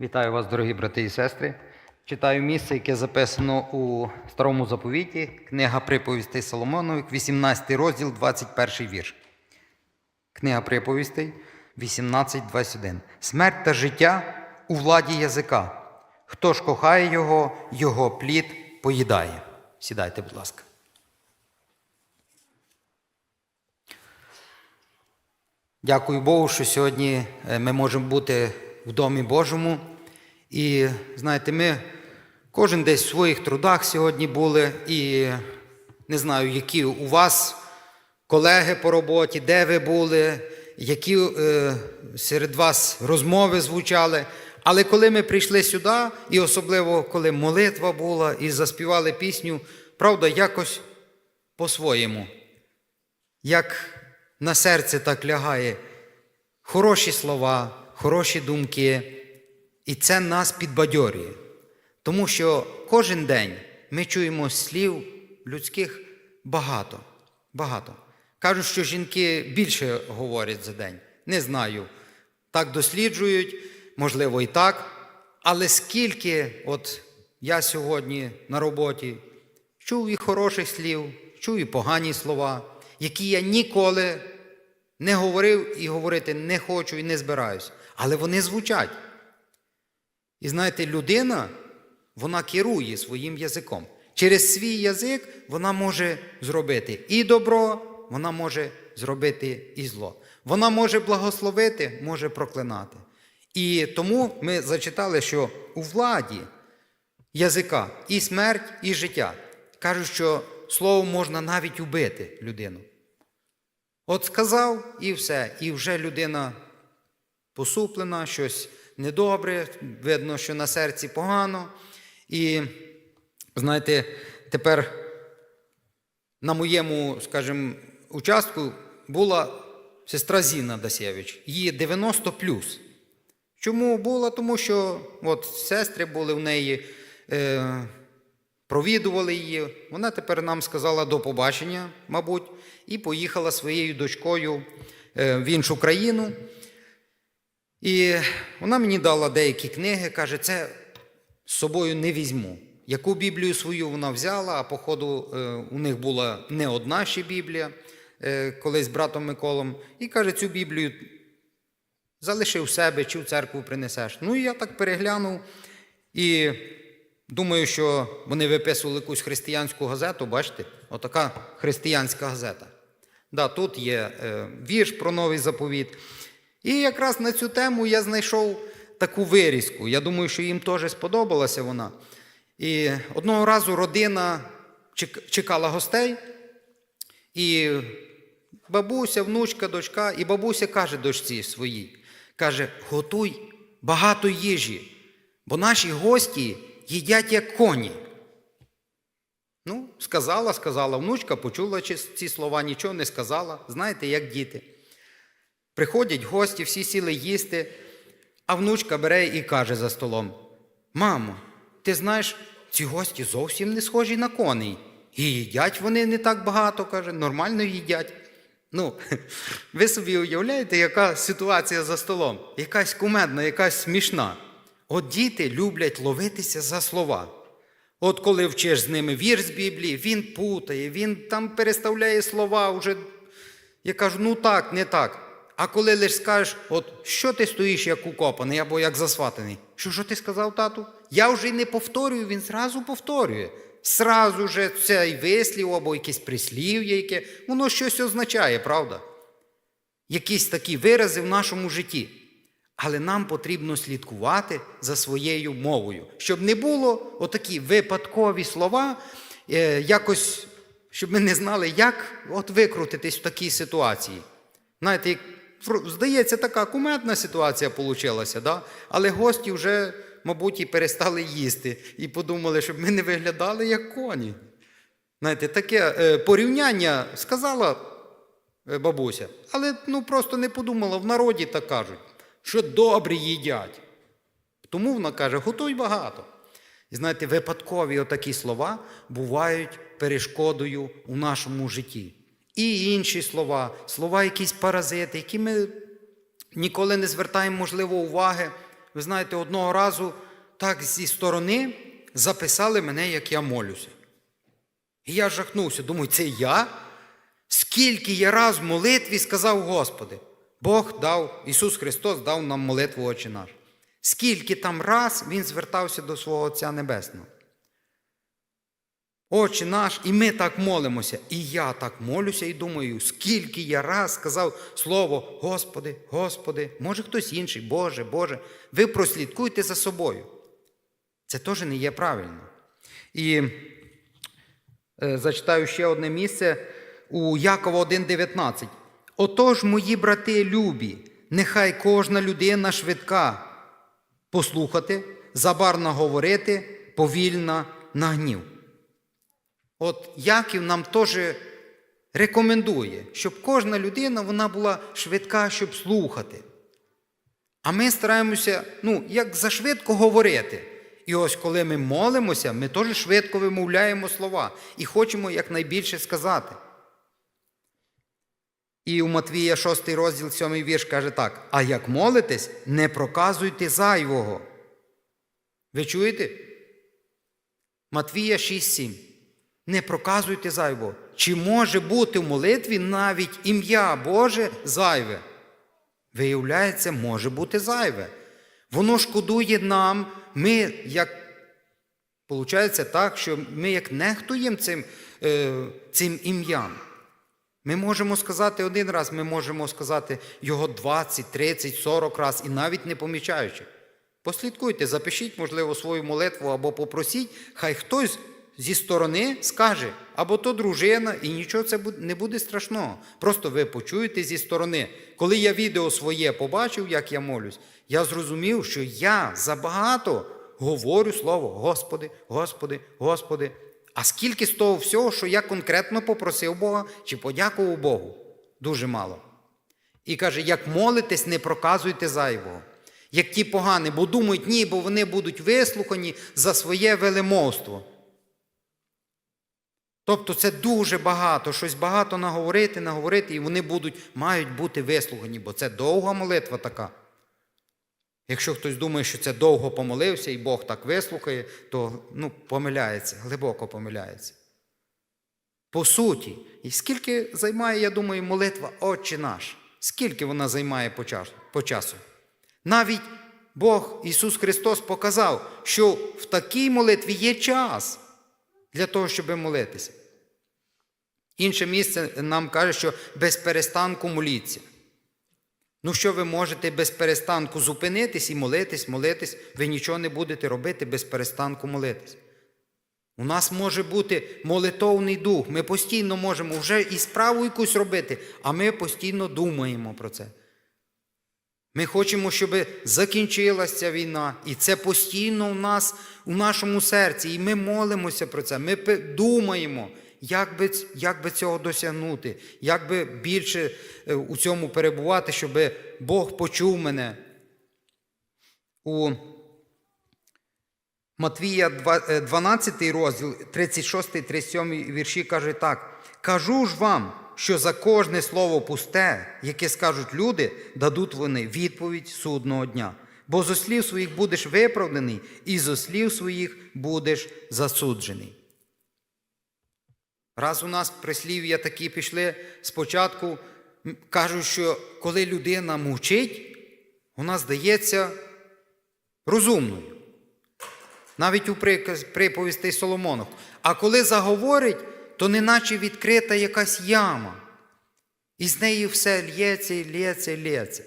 Вітаю вас, дорогі брати і сестри. Читаю місце, яке записано у старому заповіті, книга приповістей Соломонових, 18 розділ, 21 вірш. Книга приповістей 18.21. Смерть та життя у владі язика. Хто ж кохає його, його плід поїдає. Сідайте, будь ласка. Дякую Богу, що сьогодні е, ми можемо бути в Домі Божому. І знаєте, ми кожен десь в своїх трудах сьогодні були, і не знаю, які у вас колеги по роботі, де ви були, які е, серед вас розмови звучали. Але коли ми прийшли сюди, і особливо коли молитва була і заспівали пісню, правда, якось по-своєму як на серце так лягає хороші слова, хороші думки, і це нас підбадьорює. Тому що кожен день ми чуємо слів людських багато. багато. Кажуть, що жінки більше говорять за день. Не знаю. Так досліджують, можливо, і так. Але скільки, от я сьогодні на роботі чув і хороших слів, чув і погані слова, які я ніколи не говорив і говорити не хочу і не збираюсь. Але вони звучать. І знаєте, людина, вона керує своїм язиком. Через свій язик вона може зробити і добро, вона може зробити і зло. Вона може благословити, може проклинати. І тому ми зачитали, що у владі язика і смерть, і життя. Кажуть, що словом можна навіть убити людину. От сказав і все, і вже людина посуплена, щось недобре, видно, що на серці погано. І, знаєте, тепер на моєму, скажімо, участку була сестра Зіна Дасєвич, їй 90 плюс. Чому була? Тому що от сестри були в неї, е, провідували її. Вона тепер нам сказала до побачення, мабуть, і поїхала своєю дочкою е, в іншу країну. І вона мені дала деякі книги, каже, це з собою не візьму. Яку Біблію свою вона взяла, а походу е, у них була не одна ще Біблія, е, колись з братом Миколом. І каже, цю Біблію залишив себе чи в церкву принесеш. Ну і я так переглянув і думаю, що вони виписували якусь християнську газету, бачите, отака християнська газета. Да, тут є е, вірш про новий заповіт. І якраз на цю тему я знайшов таку вирізку. Я думаю, що їм теж сподобалася вона. І одного разу родина чекала гостей, і бабуся, внучка, дочка, і бабуся каже дочці своїй, каже, готуй багато їжі, бо наші гості їдять як коні. Ну, сказала, сказала внучка, почула ці слова, нічого не сказала. Знаєте, як діти. Приходять гості, всі сіли їсти, а внучка бере і каже за столом: Мамо, ти знаєш, ці гості зовсім не схожі на коней. І їдять вони не так багато, каже, нормально їдять. Ну, ви собі уявляєте, яка ситуація за столом? Якась кумедна, якась смішна. От діти люблять ловитися за слова. От коли вчиш з ними вірш з Біблії, він путає, він там переставляє слова вже. Я кажу, ну так, не так. А коли лиш скажеш, от що ти стоїш як укопаний або як засватаний? Що що ти сказав, тату? Я вже й не повторюю, він зразу повторює. Зразу же цей вислів або якесь прислів'я, яке, воно щось означає, правда? Якісь такі вирази в нашому житті. Але нам потрібно слідкувати за своєю мовою, щоб не було отакі випадкові слова, е, якось, щоб ми не знали, як от викрутитись в такій ситуації. Знаєте, здається, така кумедна ситуація вийшла, да? але гості вже, мабуть, і перестали їсти і подумали, щоб ми не виглядали як коні. Знаєте, таке е, порівняння сказала е, бабуся, але ну, просто не подумала, в народі так кажуть, що добрі їдять. Тому вона каже, готуй багато. І знаєте, випадкові отакі слова бувають перешкодою у нашому житті. І інші слова, слова якісь паразити, які ми ніколи не звертаємо, можливо, уваги, ви знаєте, одного разу так зі сторони записали мене, як я молюся. І я жахнувся, думаю, це я? Скільки я раз в молитві сказав Господи, Бог дав, Ісус Христос дав нам молитву Отче наш. Скільки там раз Він звертався до свого Отця Небесного. Отче наш, і ми так молимося. І я так молюся і думаю, скільки я раз сказав слово Господи, Господи, може хтось інший, Боже, Боже, ви прослідкуйте за собою. Це теж не є правильно. І е, зачитаю ще одне місце у Якова 1,19. Отож, мої брати любі, нехай кожна людина швидка послухати, забарно говорити, повільна на гнів. От Яків нам теж рекомендує, щоб кожна людина вона була швидка, щоб слухати. А ми стараємося, ну, як зашвидко говорити. І ось коли ми молимося, ми теж швидко вимовляємо слова і хочемо якнайбільше сказати. І у Матвія 6 розділ 7 вірш каже так: А як молитесь, не проказуйте зайвого. Ви чуєте? Матвія 6,7. Не проказуйте зайвого. Чи може бути в молитві навіть ім'я Боже зайве? Виявляється, може бути зайве. Воно шкодує нам, ми як. Получається так, що ми як нехтуємо цим, е, цим ім'ям. Ми можемо сказати один раз, ми можемо сказати його 20, 30, 40 раз і навіть не помічаючи. Послідкуйте, запишіть, можливо, свою молитву або попросіть, хай хтось зі сторони скаже, або то дружина, і нічого це не буде страшного. Просто ви почуєте зі сторони. Коли я відео своє побачив, як я молюсь, я зрозумів, що я забагато говорю слово Господи, Господи, Господи. А скільки з того всього, що я конкретно попросив Бога чи подякував Богу? Дуже мало. І каже, як молитесь, не проказуйте зайвого. Як ті погані, бо думають, ні, бо вони будуть вислухані за своє велемовство. Тобто це дуже багато, щось багато наговорити, наговорити, і вони будуть, мають бути вислухані, бо це довга молитва така. Якщо хтось думає, що це довго помолився і Бог так вислухає, то ну, помиляється, глибоко помиляється. По суті, і скільки займає, я думаю, молитва Отче наш, скільки вона займає по часу? Навіть Бог Ісус Христос показав, що в такій молитві є час для того, щоб молитися. Інше місце нам каже, що без перестанку моліться. Ну, що ви можете без перестанку зупинитись і молитись, молитись, ви нічого не будете робити без перестанку молитись. У нас може бути молитовний дух. Ми постійно можемо вже і справу якусь робити, а ми постійно думаємо про це. Ми хочемо, щоб закінчилася ця війна, і це постійно у нас, у нашому серці. І ми молимося про це. Ми думаємо, як би, як би цього досягнути, як би більше е, у цьому перебувати, щоб Бог почув мене. У Матвія 12 розділ, 36, 37 вірші каже так: Кажу ж вам, що за кожне слово пусте, яке скажуть люди, дадуть вони відповідь судного дня. Бо зо слів своїх будеш виправданий, і зо слів своїх будеш засуджений. Раз у нас прислів'я такі пішли спочатку, кажуть, що коли людина мовчить, вона здається розумною. Навіть у приповісти Соломонок. А коли заговорить, то неначе відкрита якась яма. І з неї все лється, і лється, і лється.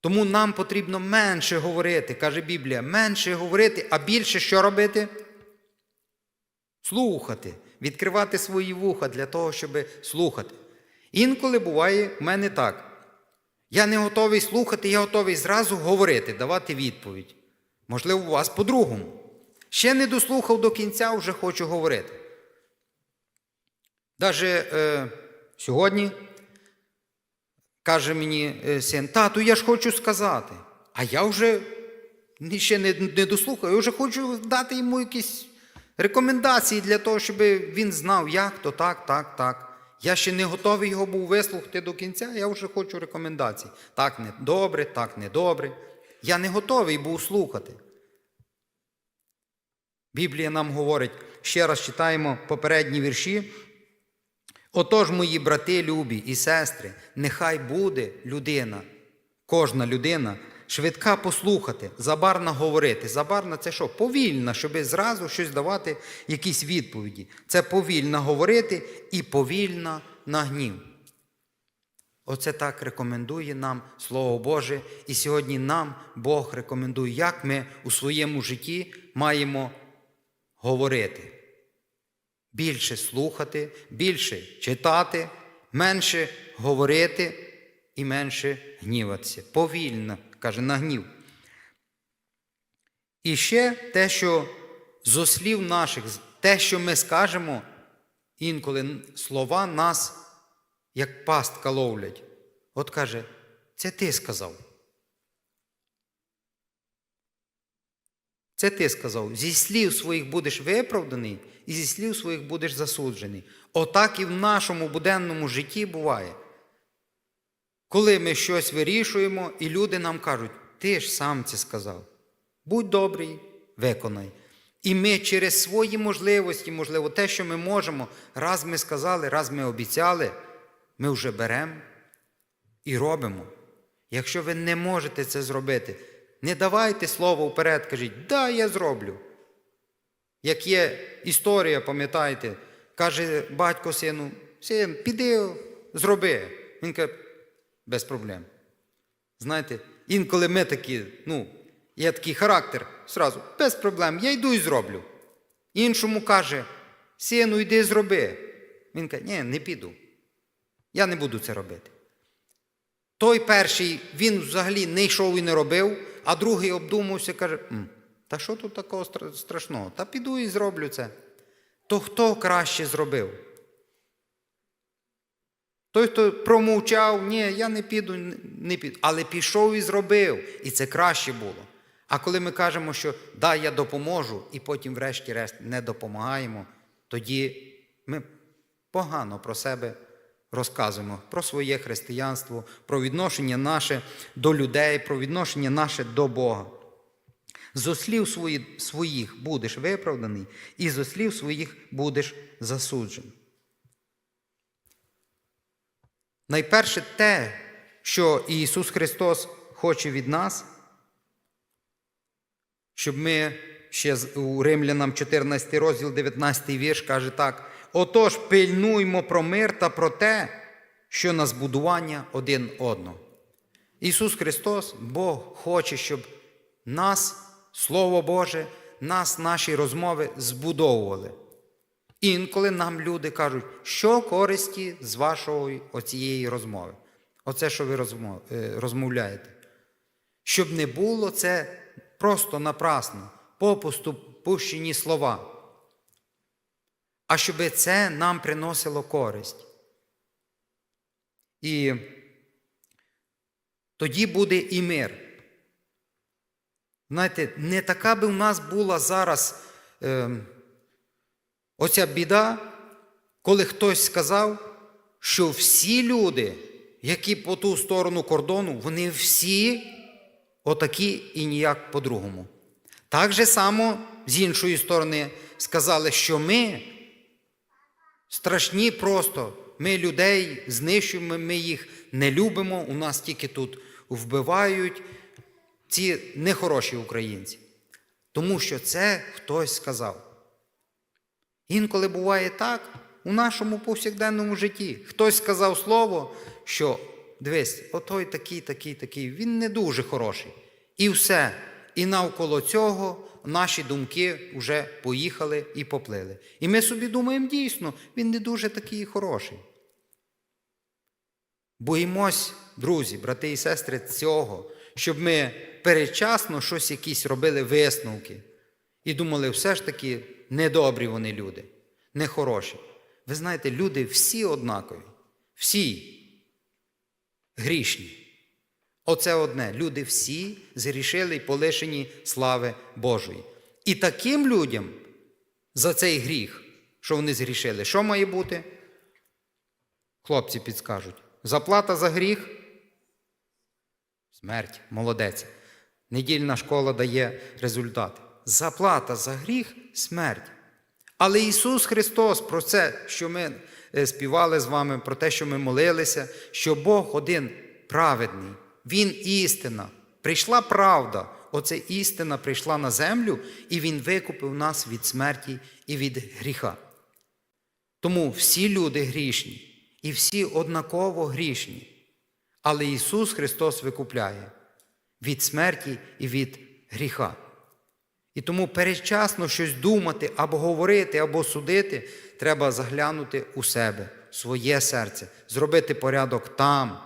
Тому нам потрібно менше говорити, каже Біблія, менше говорити, а більше що робити? Слухати, відкривати свої вуха для того, щоб слухати. Інколи буває в мене так. Я не готовий слухати, я готовий зразу говорити, давати відповідь. Можливо, у вас по-другому. Ще не дослухав до кінця, вже хочу говорити. Даже е, сьогодні каже мені е, син, тату, я ж хочу сказати. А я вже ще не, не дослухав, я вже хочу дати йому якісь рекомендації для того, щоб він знав, як то так, так, так. Я ще не готовий його був вислухати до кінця, я вже хочу рекомендацій. Так не добре, так не добре. Я не готовий був слухати. Біблія нам говорить, ще раз читаємо попередні вірші. Отож, мої брати любі і сестри, нехай буде людина, кожна людина, швидка послухати, забарна говорити. Забарна це що? Повільна, щоб зразу щось давати, якісь відповіді. Це повільно говорити і повільна на гнів. Оце так рекомендує нам Слово Боже. І сьогодні нам Бог рекомендує, як ми у своєму житті маємо говорити. Більше слухати, більше читати, менше говорити і менше гніватися. Повільно, каже, на гнів. І ще те, що зо слів наших, те, що ми скажемо, інколи слова нас як пастка ловлять. От каже, це ти сказав. Це ти сказав. Зі слів своїх будеш виправданий, і зі слів своїх будеш засуджений. Отак і в нашому буденному житті буває. Коли ми щось вирішуємо, і люди нам кажуть, ти ж сам це сказав. Будь добрий, виконай. І ми через свої можливості, можливо, те, що ми можемо, раз ми сказали, раз ми обіцяли, ми вже беремо і робимо. Якщо ви не можете це зробити, не давайте слово вперед, кажіть, да, я зроблю. Як є історія, пам'ятаєте, каже батько сину, син, піди, зроби. Він каже, без проблем. Знаєте, інколи ми такі, ну, є такий характер, зразу, без проблем, я йду і зроблю. Іншому каже, сину, йди зроби. Він каже, ні, не піду. Я не буду це робити. Той перший, він взагалі не йшов і не робив, а другий обдумався, каже, «М, та що тут такого страшного? Та піду і зроблю це. То хто краще зробив? Той, хто промовчав, ні, я не піду, не піду. Але пішов і зробив, і це краще було. А коли ми кажемо, що да, я допоможу, і потім, врешті-решт, не допомагаємо, тоді ми погано про себе розказуємо, про своє християнство, про відношення наше до людей, про відношення наше до Бога. Зо слів свої, своїх будеш виправданий, і зо слів своїх будеш засуджений. Найперше те, що Ісус Христос хоче від нас, щоб ми ще у Римлянам 14 розділ, 19 вірш каже так: отож, пильнуймо про мир та про те, що на збудування один одного. Ісус Христос, Бог хоче, щоб нас, Слово Боже, нас, наші розмови збудовували. Інколи нам люди кажуть, що користі з вашої оцієї розмови. Оце, що ви е, розмовляєте. Щоб не було це просто напрасно, попусту пущені слова. А щоб це нам приносило користь. І тоді буде і мир. Знаєте, не така би в нас була зараз е, оця біда, коли хтось сказав, що всі люди, які по ту сторону кордону, вони всі отакі і ніяк по-другому. Так же само з іншої сторони сказали, що ми страшні просто. Ми людей знищуємо, ми їх не любимо, у нас тільки тут вбивають ці нехороші українці. Тому що це хтось сказав. Інколи буває так у нашому повсякденному житті. Хтось сказав слово, що дивись, отой такий, такий, такий, він не дуже хороший. І все. І навколо цього наші думки вже поїхали і поплили. І ми собі думаємо, дійсно, він не дуже такий хороший. Боїмось, друзі, брати і сестри, цього, щоб ми передчасно щось якісь робили висновки і думали, все ж таки недобрі вони люди, нехороші. Ви знаєте, люди всі однакові, всі грішні. Оце одне. Люди всі згрішили і полишені слави Божої. І таким людям за цей гріх, що вони згрішили, що має бути? Хлопці підскажуть. Заплата за гріх? Смерть, молодець. Недільна школа дає результати. Заплата за гріх смерть. Але Ісус Христос про це, що ми е, співали з вами, про те, що ми молилися, що Бог один праведний, Він істина. Прийшла правда. Оце істина прийшла на землю, і Він викупив нас від смерті і від гріха. Тому всі люди грішні, і всі однаково грішні. Але Ісус Христос викупляє від смерті і від гріха. І тому передчасно щось думати або говорити, або судити, треба заглянути у себе, в своє серце, зробити порядок там,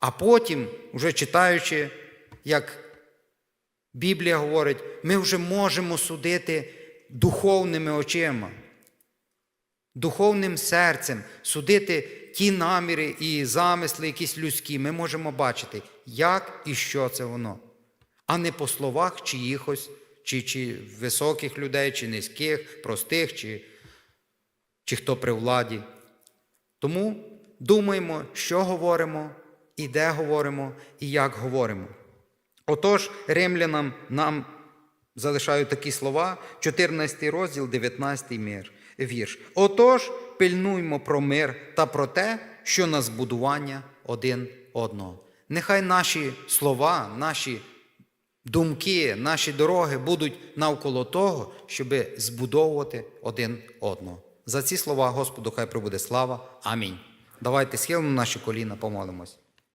а потім, уже читаючи, як Біблія говорить, ми вже можемо судити духовними очима, духовним серцем, судити ті наміри і замисли, якісь людські. Ми можемо бачити, як і що це воно, а не по словах чиїхось, чи, чи високих людей, чи низьких, простих, чи, чи хто при владі. Тому думаємо, що говоримо, і де говоримо, і як говоримо. Отож, римлянам нам залишають такі слова, 14 розділ, 19 мір, вірш. Отож, пильнуймо про мир та про те, що на збудування один одного. Нехай наші слова, наші думки, наші дороги будуть навколо того, щоб збудовувати один одного. За ці слова Господу хай прибуде слава. Амінь. Давайте схилимо наші коліна, помолимось.